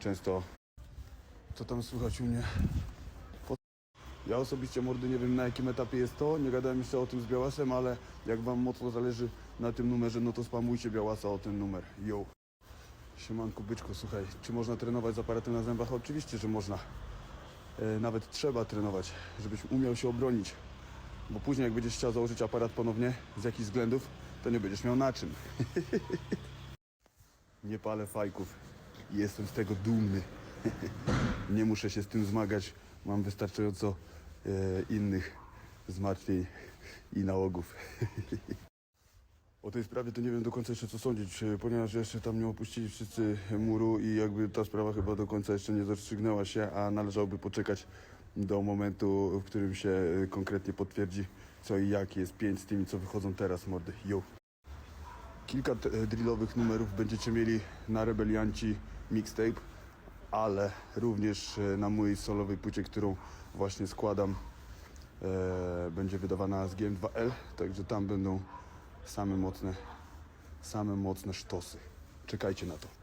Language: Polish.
często. Co tam słychać u mnie? Ja osobiście mordy nie wiem na jakim etapie jest to, nie gadałem jeszcze o tym z Białasem, ale jak wam mocno zależy na tym numerze, no to spamujcie Białasa o ten numer. Yo. Siemanku byczku, słuchaj, czy można trenować z aparatem na zębach? Oczywiście, że można. E, nawet trzeba trenować, żebyś umiał się obronić. Bo później jak będziesz chciał założyć aparat ponownie, z jakichś względów, to nie będziesz miał na czym. nie palę fajków i jestem z tego dumny. nie muszę się z tym zmagać. Mam wystarczająco e, innych zmartwień i nałogów. O tej sprawie to nie wiem do końca jeszcze co sądzić, e, ponieważ jeszcze tam nie opuścili wszyscy muru i jakby ta sprawa chyba do końca jeszcze nie rozstrzygnęła się, a należałoby poczekać do momentu, w którym się e, konkretnie potwierdzi co i jak jest pięć z tymi, co wychodzą teraz, mordy. Yo. Kilka e, drillowych numerów będziecie mieli na Rebelianci mixtape, ale również e, na mojej solowej płycie, którą właśnie składam, e, będzie wydawana z GM2L, także tam będą same mocne, same mocne sztosy. Czekajcie na to.